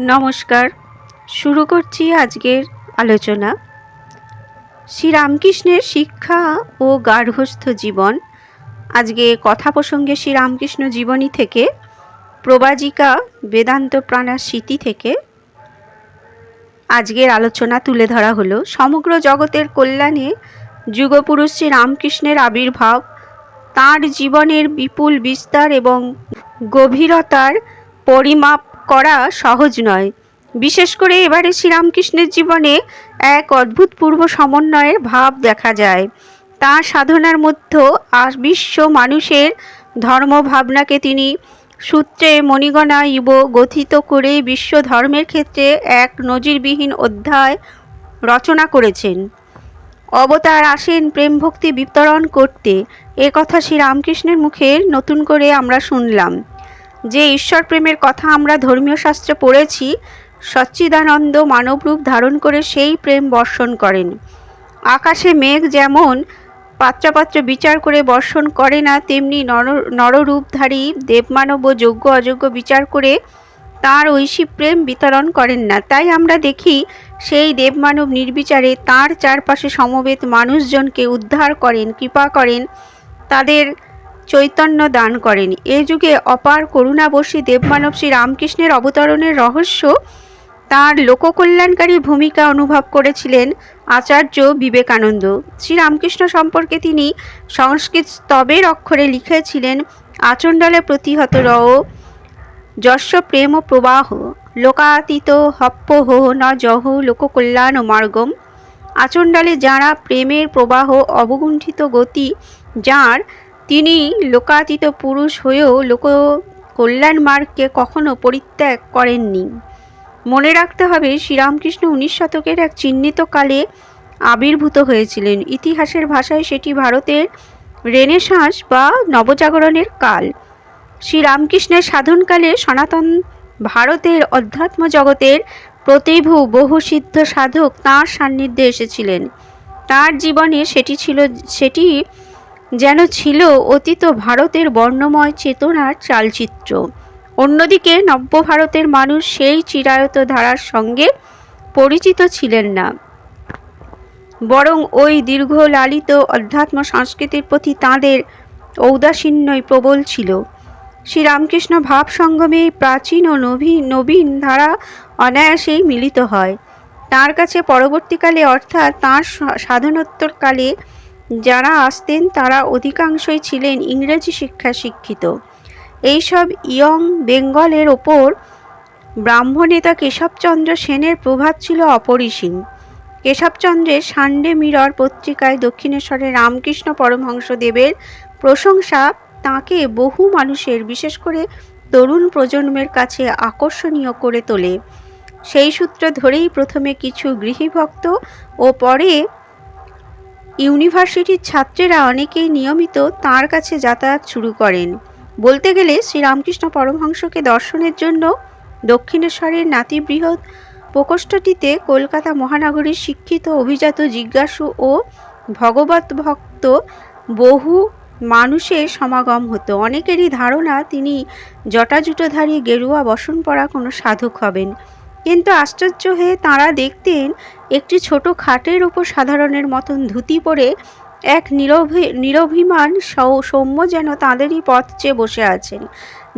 নমস্কার। শুরু করছি আজকের আলোচনা। শ্রীরামকৃষ্ণের শিক্ষা ও গার্হস্থ জীবন। আজকে কথা প্রসঙ্গে শ্রীরামকৃষ্ণ জীবনী থেকে, প্রবাজিকা বেদান্ত প্রাণার স্মৃতি থেকে আজকের আলোচনা তুলে ধরা হলো। সমগ্র জগতের কল্যাণে যুগপুরুষ শ্রী রামকৃষ্ণের আবির্ভাব, তাঁর জীবনের বিপুল বিস্তার এবং গভীরতার পরিমাপ করা সহজ নয়। বিশেষ করে এবারে শ্রীরামকৃষ্ণের জীবনে এক অদ্ভুতপূর্ব সমন্বয়ের ভাব দেখা যায়। তাঁর সাধনার মধ্যে বিশ্ব মানুষের ধর্ম ভাবনাকে তিনি সূত্রে, মণিগণা, ইব, গথিত করে বিশ্ব ধর্মের ক্ষেত্রে এক নজিরবিহীন অধ্যায় রচনা করেছেন। অবতার আসেন প্রেম ভক্তি বিতরণ করতে। এ কথা শ্রী রামকৃষ্ণের মুখে নতুন করে আমরা শুনলাম। যে ঈশ্বর প্রেমের কথা আমরা ধর্মীয় শাস্ত্রে পড়েছি, সচ্চিদানন্দ মানবরূপ ধারণ করে সেই প্রেম বর্ষণ করেন। আকাশে মেঘ যেমন পাত্রাপাত্র বিচার করে বর্ষণ করে না, তেমনি নর, নররূপধারী দেবমানব ও যোগ্য অযোগ্য বিচার করে তার ঐশী প্রেম বিতরণ করেন না। তাই আমরা দেখি সেই দেবমানব নির্বিচারে তার চারপাশে সমবেত মানুষজনকে উদ্ধার করেন, কৃপা করেন। তাদের চৈতন্য দান করেন। এ যুগে অপার করুণাবশী দেবমানব শ্রী রামকৃষ্ণের অবতরণের রহস্য তার লোককল্যাণকারী ভূমিকা অনুভব করেছিলেন আচার্য বিবেকানন্দ। শ্রীরামকৃষ্ণ সম্পর্কে তিনি সংস্কৃত স্তবের অক্ষরে লিখেছিলেন, আচণ্ডালে প্রতিহত র যশ প্রেম প্রবাহ, লোকাতীত হপ্প হো ন জহ লোককল্যাণ মার্গম। আচণ্ডালে যাঁরা প্রেমের প্রবাহ অবগুণ্ঠিত গতি, যাঁর তিনি লোকাতীত পুরুষ হয়েও লোক কল্যাণ মার্গকে কখনো পরিত্যাগ করেননি। মনে রাখতে হবে, শ্রীরামকৃষ্ণ উনিশ শতকের এক চিহ্নিত কালে আবির্ভূত হয়েছিলেন। ইতিহাসের ভাষায় সেটি ভারতের রেনেসাঁস বা নবজাগরণের কাল। শ্রীরামকৃষ্ণের সাধনকালে সনাতন ভারতের অধ্যাত্ম জগতের প্রতিভু বহু সিদ্ধ সাধক তাঁর সান্নিধ্যে এসেছিলেন। তার জীবনে সেটি ছিল, সেটি যেন ছিল অতীত ভারতের বর্ণময় চেতনার চালচিত্র। অন্যদিকে নব্য ভারতের মানুষ সেই চিরায়ত ধারার সঙ্গে পরিচিত ছিলেন না। বরং ওই দীর্ঘ লালিত অধ্যাত্ম সংস্কৃতির প্রতি তাঁদের ঔদাসীন্যই প্রবল ছিল। শ্রীরামকৃষ্ণ ভাব সঙ্গমে প্রাচীন ও নবীন নবীন ধারা অনায়াসেই মিলিত হয়। তার কাছে পরবর্তীকালে অর্থাৎ তাঁর সাধনোত্তরকালে যারা আসতেন তারা অধিকাংশই ছিলেন ইংরেজি শিক্ষা শিক্ষিত। এইসব ইয়ং বেঙ্গলের ওপর ব্রাহ্মণেতা কেশবচন্দ্র সেনের প্রভাব ছিল অপরিসীম। কেশবচন্দ্রের সানডে মিরর পত্রিকায় দক্ষিণেশ্বরের রামকৃষ্ণ পরমহংসদেবের প্রশংসা তাকে বহু মানুষের, বিশেষ করে তরুণ প্রজন্মের কাছে আকর্ষণীয় করে তোলে। সেই সূত্র ধরেই প্রথমে কিছু গৃহীভক্ত ও পরে ইউনিভার্সিটির ছাত্রেরা অনেকেই নিয়মিত তার কাছে যাতায়াত শুরু করেন। বলতে গেলে শ্রীরামকৃষ্ণ পরমহংসকে দর্শনের জন্য দক্ষিণেশ্বরের নাতিবৃহৎ প্রকোষ্ঠটিতে কলকাতা মহানগরীর শিক্ষিত, অভিজাত, জিজ্ঞাসু ও ভগবত ভক্ত বহু মানুষের সমাগম হতো। অনেকেরই ধারণা, তিনি জটাজুটোধারী গেরুয়া বসন পরা কোনো সাধক হবেন। কিন্তু আশ্চর্য হয়ে তাঁরা দেখতেন একটি ছোট খাটের উপর সাধারণের মতন ধুতি পরে এক নিরভি, নিরভিমান সৌম্য যেন তাঁদেরই পথ চেয়ে বসে আছেন।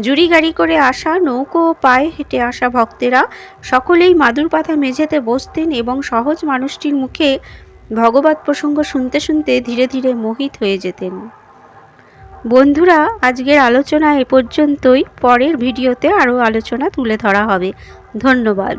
জুড়ি গাড়ি করে আসা, নৌকো ও পায়ে হেঁটে আসা ভক্তেরা সকলেই মাদুর পাতা মেঝেতে বসতেন এবং সহজ মানুষটির মুখে ভগবত প্রসঙ্গ শুনতে শুনতে ধীরে ধীরে মোহিত হয়ে যেতেন। বন্ধুরা, আজকের আলোচনা এ পর্যন্তই। পরের ভিডিওতে আরও আলোচনা তুলে ধরা হবে। ধন্যবাদ।